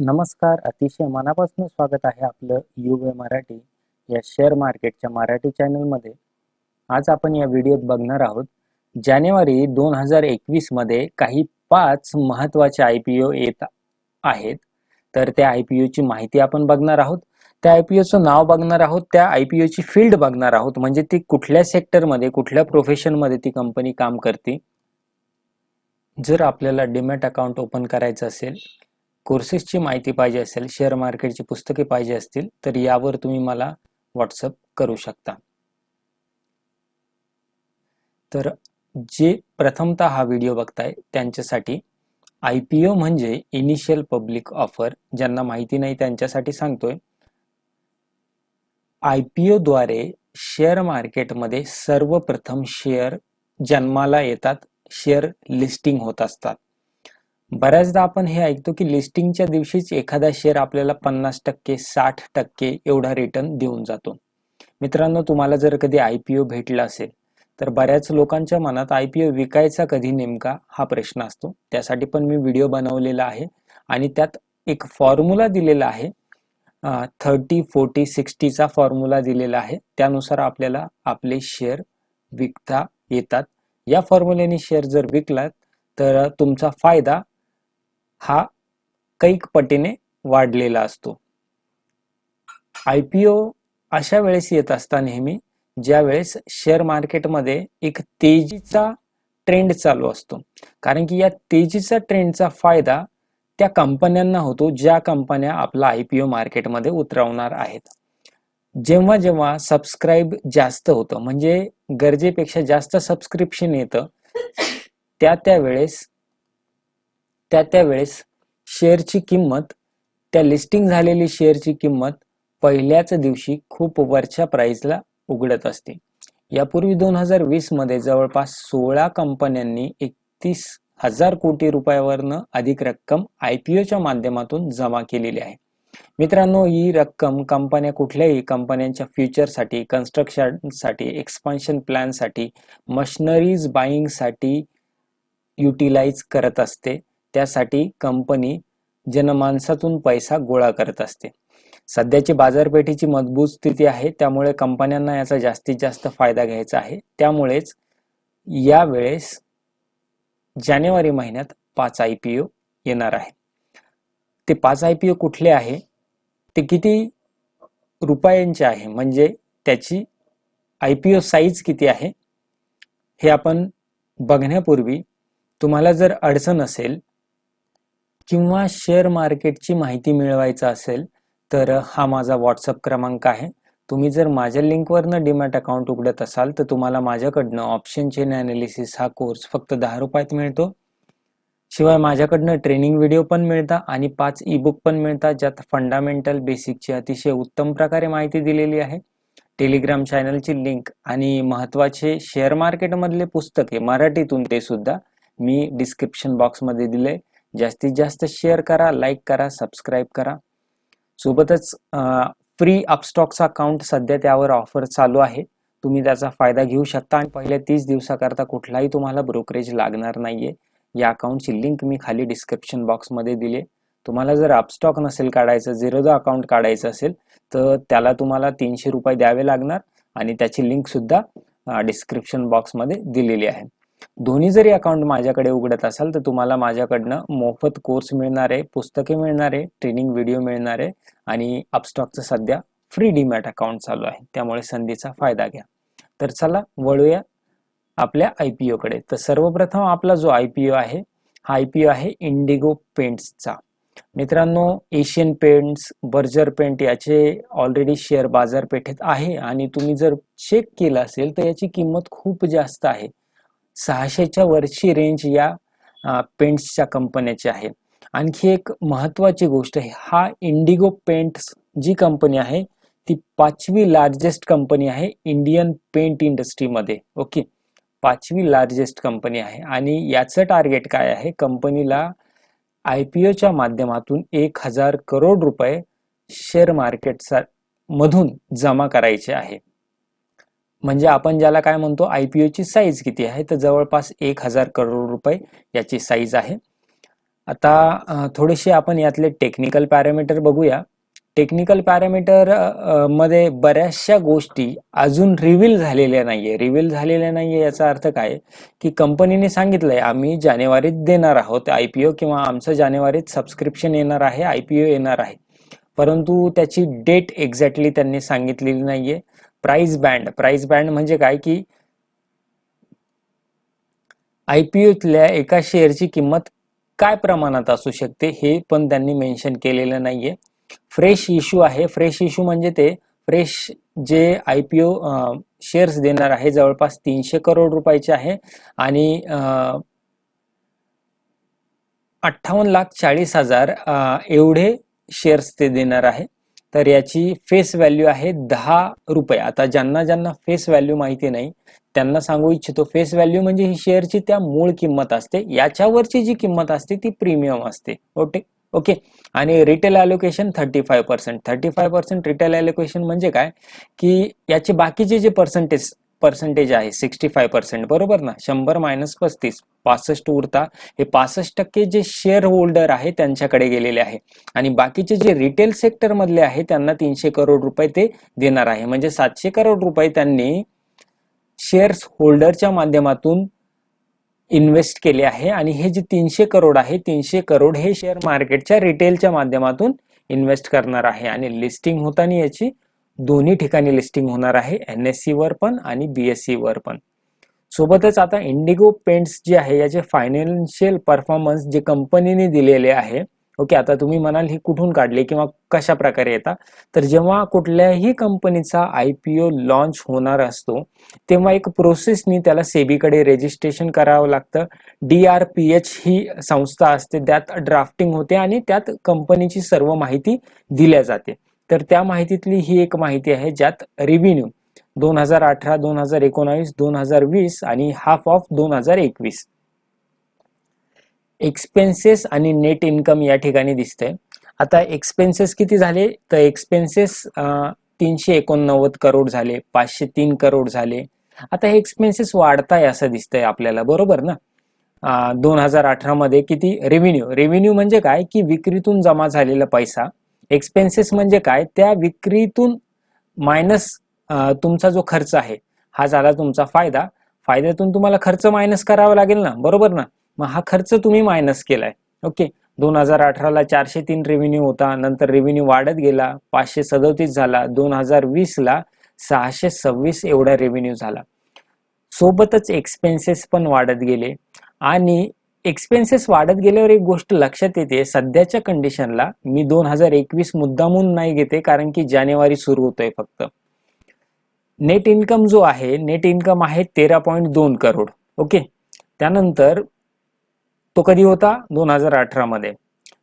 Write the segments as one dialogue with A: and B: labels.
A: नमस्कार. अतिशय मनापासून स्वागत आहे आपलं युवे मराठी या शेअर मार्केटच्या मराठी चॅनलमध्ये आज आपण या व्हिडिओत बघणार आहोत जानेवारी दोन हजार एकवीसमध्ये काही पाच महत्त्वाचे आय पी ओ येत आहेत. तर त्या आय पी ओची माहिती आपण बघणार आहोत. त्या आय पी ओचं नाव बघणार आहोत त्या आय पी ओची फील्ड बघणार आहोत. म्हणजे ती कुठल्या सेक्टरमध्ये कुठल्या प्रोफेशनमध्ये ती कंपनी काम करते? जर आपल्याला डिमॅट अकाउंट ओपन करायचं असेल कोर्सेसची माहिती पाहिजे असेल शेअर मार्केटची पुस्तके पाहिजे असतील तर यावर तुम्ही मला व्हॉट्सअप करू शकता. तर जे प्रथमतः हा व्हिडिओ बघताय त्यांच्यासाठी आय पी ओ म्हणजे इनिशियल पब्लिक ऑफर ज्यांना माहिती नाही त्यांच्यासाठी सांगतोय. आय पी ओद्वारे शेअर मार्केटमध्ये सर्वप्रथम शेअर जन्माला येतात शेअर लिस्टिंग होत असतात. बऱ्याचदा आपण हे ऐकतो की लिस्टिंगच्या दिवशीच एखादा शेअर आपल्याला पन्नास टक्के साठ टक्के एवढा रिटर्न देऊन जातो. मित्रांनो तुम्हाला जर कधी आय पी ओ भेटला असेल तर बऱ्याच लोकांच्या मनात आय पी ओ विकायचा कधी नेमका हा प्रश्न असतो. त्यासाठी पण मी व्हिडिओ बनवलेला आहे आणि त्यात एक फॉर्म्युला दिलेला आहे. थर्टी फोर्टी सिक्स्टीचा फॉर्म्युला दिलेला आहे. त्यानुसार आपल्याला आपले शेअर विकता येतात. या फॉर्म्युल्याने शेअर जर विकलात तर तुमचा फायदा हा कैक पटीने वाढलेला असतो. आय पी ओ अशा वेळेस येत असता नेहमी ज्या वेळेस शेअर मार्केटमध्ये एक तेजीचा ट्रेंड चालू असतो. कारण की या तेजीचा ट्रेंडचा फायदा त्या कंपन्यांना होतो ज्या कंपन्या आपला आय पी ओ मार्केटमध्ये उतरवणार आहेत. जेव्हा जेव्हा सबस्क्राईब जास्त होतं म्हणजे गरजेपेक्षा जास्त सबस्क्रिप्शन येतं त्या त्या वेळेस त्या त्यावेळेस शेअरची किंमत त्या लिस्टिंग झालेली शेअरची किंमत पहिल्याच दिवशी खूप वरच्या प्राईजला उघडत असते. यापूर्वी दोन हजार वीसमध्ये जवळपास सोळा कंपन्यांनी एकतीस हजार कोटी रुपयावरनं अधिक रक्कम आय पी ओच्या माध्यमातून जमा केलेली आहे. मित्रांनो ही रक्कम कंपन्या कुठल्याही कंपन्यांच्या फ्युचरसाठी कन्स्ट्रक्शनसाठी एक्सपान्शन प्लॅनसाठी मशनरीज बाईंगसाठी युटिलाइज करत असते. त्यासाठी कंपनी जनमानसातून पैसा गोळा करत असते. सध्याची बाजारपेठेची मजबूत स्थिती आहे त्यामुळे कंपन्यांना याचा जास्तीत जास्त फायदा घ्यायचा आहे. त्यामुळेच यावेळेस जानेवारी महिन्यात पाच आय पी ओ येणार आहे. ते पाच आय पी ओ कुठले आहे? ते किती रुपयांचे आहे? म्हणजे त्याची आय पी ओ साईज किती आहे? हे आपण बघण्यापूर्वी तुम्हाला जर अडचण असेल किंवा शेअर मार्केटची माहिती मिळवायचं असेल तर हा माझा व्हॉट्सअप क्रमांक आहे. तुम्ही जर माझ्या लिंकवरनं डीमॅट अकाउंट उघडत असाल तर तुम्हाला माझ्याकडनं ऑप्शन चेन अनालिसिस हा कोर्स फक्त दहा रुपयात मिळतो. शिवाय माझ्याकडनं ट्रेनिंग व्हिडिओ पण मिळतात आणि पाच ई बुक पण मिळतात ज्यात फंडामेंटल बेसिकची अतिशय उत्तम प्रकारे माहिती दिलेली आहे. टेलिग्राम चॅनलची लिंक आणि महत्त्वाचे शेअर मार्केटमधले पुस्तके मराठीतून ते सुद्धा मी डिस्क्रिप्शन बॉक्समध्ये दिले. जास्तीत जास्त शेअर करा लाईक करा सबस्क्राईब करा. सोबतच फ्री अपस्टॉकचा अकाउंट सध्या त्यावर ऑफर चालू आहे. तुम्ही त्याचा फायदा घेऊ शकता आणि पहिल्या तीस दिवसाकरता कुठलाही तुम्हाला ब्रोकरेज लागणार नाहीये. या अकाउंटची लिंक मी खाली डिस्क्रिप्शन बॉक्समध्ये दिले तुम्हाला जर अपस्टॉक नसेल काढायचं झिरोदा अकाउंट काढायचं असेल तर त्याला तुम्हाला तीनशे रुपये द्यावे लागणार आणि त्याची लिंक सुद्धा डिस्क्रिप्शन बॉक्समध्ये दिलेली आहे. दोन्ही जरी अकाउंट माझ्याकडे उघडत असाल तर तुम्हाला माझ्याकडनं मोफत कोर्स मिळणार आहे पुस्तके मिळणार आहे ट्रेनिंग व्हिडिओ मिळणार आहे आणि अपस्टॉकचं सध्या फ्री डीमॅट अकाउंट चालू आहे. त्यामुळे संधीचा फायदा घ्या. तर चला वळूया आपल्या आय पी ओकडे तर सर्वप्रथम आपला जो आय पी ओ आहे हा आय पी ओ आहे इंडिगो पेंट्सचा मित्रांनो एशियन पेंट्स बर्जर पेंट याचे ऑलरेडी शेअर बाजारपेठेत आहे आणि तुम्ही जर चेक केलं असेल तर याची किंमत खूप जास्त आहे. सहाशेच्या वरची रेंज या पेंट्सच्या कंपन्याची आहे. आणखी एक महत्वाची गोष्ट आहे हा इंडिगो पेंट्स जी कंपनी आहे ती पाचवी लार्जेस्ट कंपनी आहे इंडियन पेंट इंडस्ट्रीमध्ये ओके पाचवी लार्जेस्ट कंपनी आहे. आणि याचं टार्गेट काय आहे? कंपनीला आय पी ओच्या माध्यमातून एक हजार करोड रुपये शेअर मार्केटचा मधून जमा करायचे आहे. म्हणजे आपण ज्याला काय म्हणतो आय पी ओची साईज किती आहे? तर जवळपास एक हजार करोड रुपये याची साईज आहे. आता थोडेसे आपण यातले टेक्निकल पॅरामीटर बघूया. टेक्निकल पॅरामीटरमध्ये बऱ्याचशा गोष्टी अजून रिव्हील झालेल्या नाहीये. रिव्हील झालेल्या नाहीये याचा अर्थ काय? की कंपनीने सांगितलंय आम्ही जानेवारीत देणार आहोत आय पी ओ किंवा आमचं जानेवारीत सबस्क्रिप्शन येणार आहे आय पी ओ येणार आहे. परंतु त्याची डेट एक्झॅक्टली त्यांनी सांगितलेली नाहीये. Price band. प्राइस बँड म्हणजे काय की आयपीओतल्या एका शेअरची किंमत काय प्रमाणात असू शकते हे पण त्यांनी मेन्शन केलेलं नाहीये. फ्रेश इश्यू आहे. फ्रेश इश्यू म्हणजे ते फ्रेश जे आय पी ओ शेअर्स देणार आहे जवळपास तीनशे करोड रुपयाचे आहे आणि अठ्ठावन्न लाख चाळीस हजार एवढे शेअर्स ते देणार आहे. तर याची फेस व्हॅल्यू आहे दहा रुपये. आता ज्यांना ज्यांना फेस व्हॅल्यू माहिती नाही त्यांना सांगू इच्छितो फेस व्हॅल्यू म्हणजे ही शेअरची त्या मूळ किंमत असते. याच्यावरची जी किंमत असते ती प्रीमियम असते. ओके? ओके? आणि retail allocation thirty five percent thirty five percent retail allocation म्हणजे काय? की याचे बाकीचे जे पर्सेंटेज पर्सेंटेज आहे सिक्स्टी फाय पर्सेंट बरोबर ना? शंभर मायनस पस्तीस पासष्ट उरता. हे पासष्ट टक्के जे शेअर होल्डर आहे त्यांच्याकडे गेलेले आहे. आणि बाकीचे जे रिटेल सेक्टर मधले आहे त्यांना तीनशे करोड रुपये ते देणार आहे. म्हणजे सातशे करोड रुपये त्यांनी शेअर्स होल्डरच्या माध्यमातून इन्व्हेस्ट केले आहे. आणि हे जे तीनशे करोड आहे तीनशे करोड हे शेअर मार्केटच्या रिटेलच्या माध्यमातून इन्व्हेस्ट करणार आहे. आणि लिस्टिंग होताना याची दोन्ही ठिकाणी लिस्टिंग होणार आहे एन एस सी वर पण आणि बीएससी वर पण. सोबतच आता इंडिगो पेंट्स जे आहे याचे फायनान्शियल परफॉर्मन्स जे कंपनीने दिलेले आहे ओके आता तुम्ही म्हणाल ही कुठून काढले किंवा कशा प्रकारे येतात तर जेव्हा कुठल्याही कंपनीचा आय पी ओ लॉन्च होणार असतो तेव्हा एक प्रोसेसनी त्याला सेबीकडे रेजिस्ट्रेशन करावं लागतं. डी आर पी एच ही संस्था असते त्यात ड्राफ्टिंग होते आणि त्यात कंपनीची सर्व माहिती दिल्या जाते. तर त्या माहितीतली ही एक माहिती आहे ज्यात रेव्हेन्यू दोन हजार अठरा दोन हजार एकोणावीस दोन हजार वीस आणि हाफ ऑफ दोन हजार एकवीस. एक्सपेन्सेस आणि नेट इन्कम या ठिकाणी दिसतंय. आता एक्सपेन्सेस किती झाले? तर एक्सपेन्सेस तीनशे एकोणनव्वद करोड झाले पाचशे तीन करोड झाले. आता हे एक्सपेन्सेस वाढताय असं दिसतंय आपल्याला बरोबर ना? दोन हजार अठरा मध्ये किती? रेव्हेन्यू रेव्हेन्यू म्हणजे काय? की विक्रीतून जमा झालेला पैसा एक्सपेन्सेस म्हणजे काय? त्या विक्रीतून मायनस तुमचा जो खर्च आहे हा झाला तुमचा फायदा. फायद्यातून तुम्हाला खर्च मायनस करावा लागेल ना? बरोबर ना? मग हा खर्च तुम्ही मायनस केलाय. ओके दोन हजार अठराला चारशे तीन रेव्हेन्यू होता. नंतर रेव्हेन्यू वाढत गेला. पाचशे सदोतीस झाला. दोन हजार वीसला सहाशे सव्वीस एवढा रेव्हेन्यू झाला. सोबतच एक्सपेन्सेस पण वाढत गेले. आणि एक्सपेन्सेस वाढत गेल्यावर एक गोष्ट लक्षात येते. सध्याच्या कंडिशनला मी दोन हजार एकवीस मुद्दामून नाही घेते कारण की जानेवारी सुरू होतोय फक्त. नेट इन्कम जो आहे नेट इन्कम आहे तेरा पॉईंट दोन करोड. ओके त्यानंतर तो कधी होता? दोन हजार अठरा मध्ये.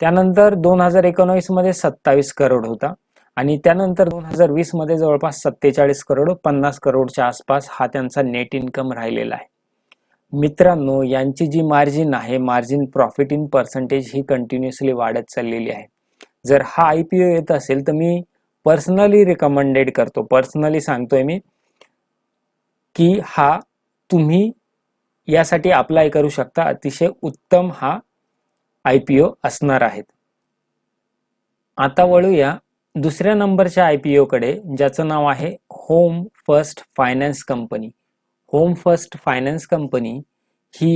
A: त्यानंतर दोन हजार एकोणावीसमध्ये सत्तावीस करोड होता. आणि त्यानंतर दोन हजार वीसमध्ये जवळपास सत्तेचाळीस करोड पन्नास करोडच्या आसपास हा त्यांचा नेट इन्कम राहिलेला आहे. मित्रांनो यांची जी मार्जिन आहे मार्जिन प्रॉफिट इन पर्सेंटेज ही कंटिन्युअसली वाढत चाललेली आहे. जर हा आय पी ओ येत असेल तर मी पर्सनली रिकमेंडेड करतो. पर्सनली सांगतोय मी की हा तुम्ही यासाठी अप्लाय करू शकता. अतिशय उत्तम हा आय पी ओ असणार आहेत. आता वळूया दुसऱ्या नंबरच्या आय पी ओकडे ज्याचं नाव आहे home first finance company home first finance company ही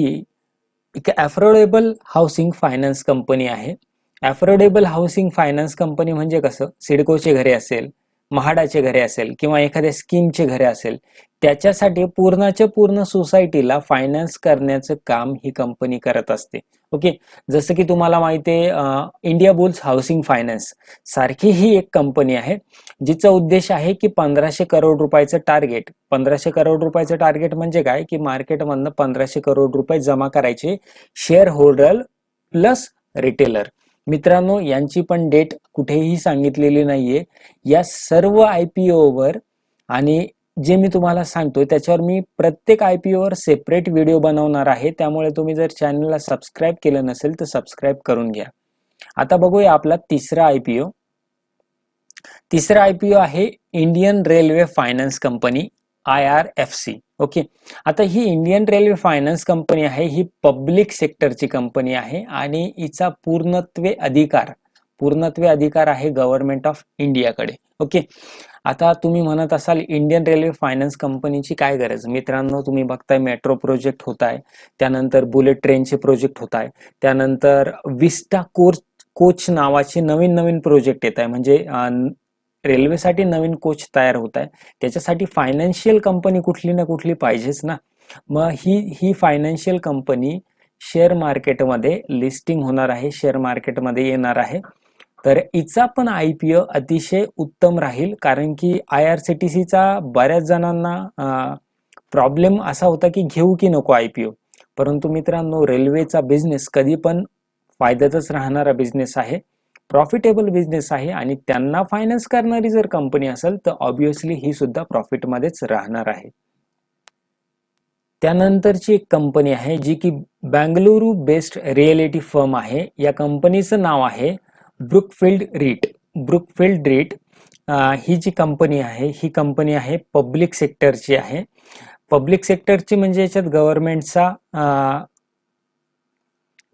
A: एक ॲफोर्डेबल हाऊसिंग फायनान्स कंपनी आहे. ॲफोर्डेबल हाऊसिंग फायनान्स कंपनी म्हणजे कसं? सिडकोचे घरे असेल महाडाचे घरे असेल किंवा एखाद्या स्कीमचे घरे असेल त्याच्यासाठी पूर्णाच्या पूर्ण सोसायटीला फायनान्स करण्याचं काम ही कंपनी करत असते. ओके? जसं की तुम्हाला माहिती आहे इंडिया बुल्स हाऊसिंग फायनान्स सारखी ही एक कंपनी आहे जिचा उद्देश आहे की पंधराशे करोड रुपयाचं टार्गेट पंधराशे करोड रुपयाचं टार्गेट म्हणजे काय? की मार्केटमधनं पंधराशे करोड रुपये जमा करायचे शेअर होल्डर प्लस रिटेलर मित्रांनो यांची पण डेट कुठेही सांगितलेली नाहीये. या सर्व आय पी ओवर आणि जे मी तुम्हाला सांगतोय त्याच्यावर मी प्रत्येक आय पी ओवर सेपरेट व्हिडिओ बनवणार आहे. त्यामुळे तुम्ही जर चॅनलला सबस्क्राईब केलं नसेल तर सबस्क्राईब करून घ्या. आता बघूया आपला तिसरा आय पी ओ तिसरा आय पी ओ आहे Indian railway finance company I R F C okay आता ही इंडियन रेल्वे फायनान्स कंपनी आहे ही पब्लिक सेक्टरची कंपनी आहे आणि हिचा पूर्णत्वे अधिकार पूर्णत्वे अधिकार आहे गव्हर्नमेंट ऑफ इंडियाकडे ओके. आता तुम्ही म्हणत असाल इंडियन रेल्वे फायनान्स कंपनीची काय गरज? मित्रांनो तुम्ही बघताय मेट्रो प्रोजेक्ट होत आहे त्यानंतर बुलेट ट्रेनचे प्रोजेक्ट होत आहे त्यानंतर विस्टा कोच कोच नावाचे नवीन नवीन प्रोजेक्ट येत आहे. म्हणजे रेल्वेसाठी नवीन कोच तयार होत आहे. त्याच्यासाठी फायनान्शियल कंपनी कुठली ना कुठली पाहिजेच ना. मग ही ही फायनान्शियल कंपनी शेअर मार्केटमध्ये लिस्टिंग होणार आहे शेअर मार्केटमध्ये येणार आहे. तर हिचा पण आय पी ओ अतिशय उत्तम राहील कारण की आय आर सी टी सीचा बऱ्याच जणांना प्रॉब्लेम असा होता की घेऊ की नको आय पी ओ. परंतु मित्रांनो रेल्वेचा बिझनेस कधी पण फायद्यातच राहणारा बिझनेस आहे प्रॉफिटेबल बिझनेस आहे आणि त्यांना फायनान्स करणारी जर कंपनी असेल तर ऑब्विसली ही सुद्धा प्रॉफिटमध्येच राहणार आहे. त्यानंतरची एक कंपनी आहे जी की बँगलुरू बेस्ड रिएलिटी फर्म आहे. या कंपनीचं नाव आहे ब्रुकफिल्ड रीट. ब्रुकफिल्ड रीट ही जी कंपनी आहे ही कंपनी आहे पब्लिक सेक्टरची आहे. पब्लिक सेक्टरची म्हणजे याच्यात गव्हर्नमेंटचा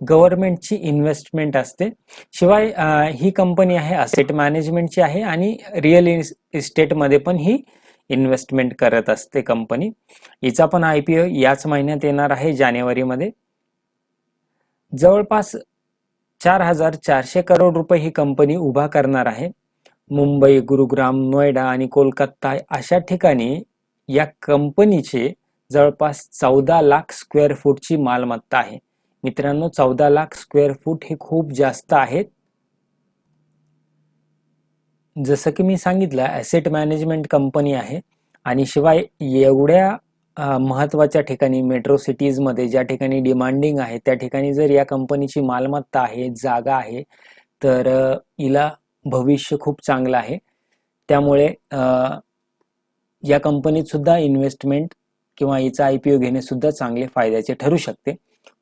A: गव्हर्नमेंटची इन्व्हेस्टमेंट असते. शिवाय ही कंपनी आहे असेट मॅनेजमेंटची आहे आणि रिअल इस्टेटमध्ये पण ही इन्व्हेस्टमेंट करत असते कंपनी. हिचा पण आय पी ओ याच महिन्यात येणार आहे जानेवारीमध्ये. जवळपास चार हजार चारशे करोड रुपये ही कंपनी उभा करणार आहे. मुंबई गुरुग्राम नोएडा आणि कोलकाता अशा ठिकाणी या कंपनीचे जवळपास चौदा लाख स्क्वेअर फूटची मालमत्ता आहे. मित्रांनो चौदा लाख स्क्वेअर फूट हे खूप जास्त आहेत. जसं की मी सांगितलं ॲसेट मॅनेजमेंट कंपनी आहे. आणि शिवाय एवढ्या महत्त्वाच्या ठिकाणी मेट्रो सिटीजमध्ये ज्या ठिकाणी डिमांडिंग आहे त्या ठिकाणी जर या कंपनीची मालमत्ता आहे जागा आहे तर हिला भविष्य खूप चांगलं आहे. त्यामुळे या कंपनीत सुद्धा इन्व्हेस्टमेंट किंवा हिचा आय पी ओ घेणे सुद्धा चांगले फायद्याचे ठरू शकते.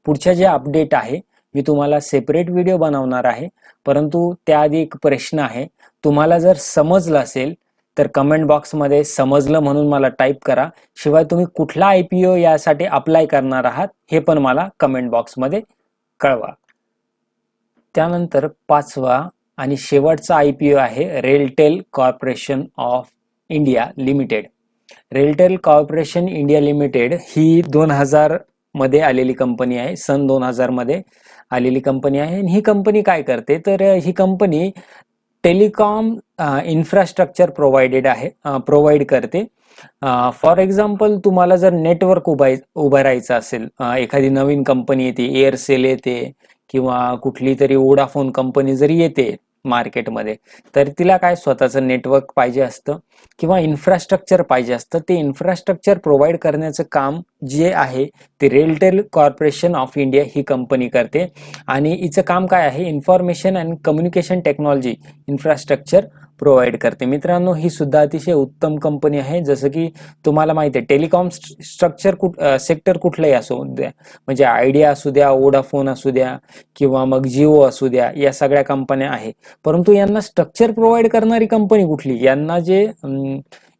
A: पुढच्या जे अपडेट आहे मी तुम्हाला सेपरेट व्हिडिओ बनवणार आहे. परंतु त्याआधी एक प्रश्न आहे. तुम्हाला जर समजलं असेल तर कमेंट बॉक्समध्ये समजलं म्हणून मला टाईप करा. शिवाय तुम्ही कुठला आय पी ओ यासाठी अप्लाय करणार आहात हे पण मला कमेंट बॉक्समध्ये कळवा. त्यानंतर पाचवा आणि शेवटचा आय पी ओ आहे RailTel corporation of India limited RailTel corporation India limited ही दोन हजारमध्ये आलेली कंपनी आहे सन दोन हजारमध्ये आलेली कंपनी आहे. आणि ही कंपनी काय करते? तर ही कंपनी टेलिकॉम इन्फ्रास्ट्रक्चर प्रोव्हाइडेड आहे प्रोव्हाइड करते. फॉर एक्झाम्पल तुम्हाला जर नेटवर्क उभाय उभं राहायचं असेल एखादी नवीन कंपनी येते एअरसेल येते किंवा कुठली तरी वोडाफोन कंपनी जरी येते मार्केटमध्ये. तर तिला काय स्वतःचं नेटवर्क पाहिजे असतं किंवा इन्फ्रास्ट्रक्चर पाहिजे असतं ते इन्फ्रास्ट्रक्चर प्रोव्हाइड करण्याचं काम जे आहे ते रेलटेल कॉर्पोरेशन ऑफ इंडिया ही कंपनी करते. आणि हिचं काम काय आहे? Information and communication technology infrastructure provide करते. मित्रांनो ही सुद्धा अतिशय उत्तम कंपनी आहे. जसं की तुम्हाला माहिती आहे टेलिकॉम स्ट्रक्चर कुठ सेक्टर कुठलाही असो द्या म्हणजे आयडिया असू द्या वोडाफोन असू द्या किंवा मग जिओ असू द्या या सगळ्या कंपन्या आहे. परंतु यांना स्ट्रक्चर प्रोव्हाइड करणारी कंपनी कुठली? यांना जे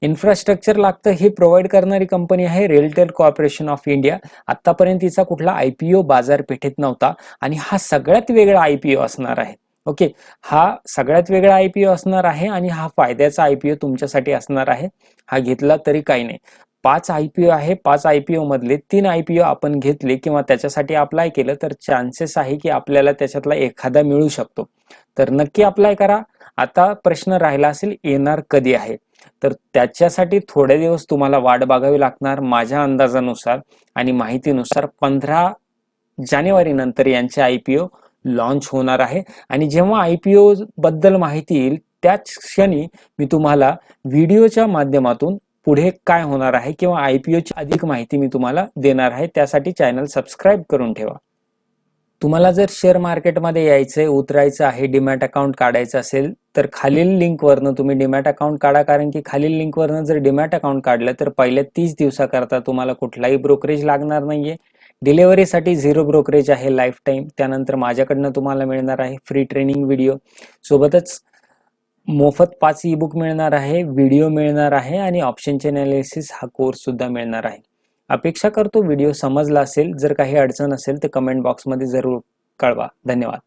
A: इन्फ्रास्ट्रक्चर लागतं हे प्रोव्हाइड करणारी कंपनी आहे रेलटेल कॉर्पोरेशन ऑफ इंडिया आतापर्यंत तिचा कुठला आयपीओ बाजारपेठेत नव्हता आणि हा सगळ्यात वेगळा आयपीओ असणार आहे. ओके. हा सगळ्यात वेगळा आयपीओ असणार आहे आणि हा फायद्याचा आयपीओ तुमच्यासाठी असणार आहे. हा घेतला तरी काही नाही. पाच आयपीओ आहे पाच आयपीओ मधले तीन आयपीओ आपण घेतले किंवा त्याच्यासाठी अप्लाय केलं तर चान्सेस आहे की आपल्याला त्याच्यातला एखादा मिळू शकतो. तर नक्की अप्लाय करा. आता प्रश्न राहिला असेल येणार कधी आहे? तर त्याच्यासाठी थोडे दिवस तुम्हाला वाट बघावी लागणार माझ्या अंदाजानुसार आणि माहितीनुसार पंधरा जानेवारी नंतर यांचे आयपीओ लॉन्च होणार आहे. आणि जेव्हा आय पी ओ बद्दल माहिती येईल त्याच क्षणी मी तुम्हाला व्हिडिओच्या माध्यमातून पुढे काय होणार आहे किंवा आय पी ओची अधिक माहिती मी तुम्हाला देणार आहे त्यासाठी चॅनल सबस्क्राईब करून ठेवा. तुम्हाला जर शेअर मार्केटमध्ये यायचंय उतरायचं आहे डीमॅट अकाउंट काढायचं असेल तर खालील लिंकवरनं तुम्ही डीमॅट अकाउंट काढा कारण की खालील लिंकवरनं जर डीमॅट अकाउंट काढलं तर पहिल्या तीस दिवसाकरता तुम्हाला कुठलाही ब्रोकरेज लागणार नाहीये. डिलेवरीसाठी झिरो ब्रोकरेज आहे लाईफ टाईम त्यानंतर माझ्याकडनं तुम्हाला मिळणार आहे फ्री ट्रेनिंग व्हिडिओ सोबतच मोफत पाच ई बुक मिळणार आहे व्हिडिओ मिळणार आहे आणि ऑप्शनचे अनालिसिस हा कोर्स सुद्धा मिळणार आहे. अपेक्षा करतो व्हिडिओ समजला असेल जर काही अडचण असेल तर कमेंट बॉक्समध्ये जरूर कळवा. धन्यवाद.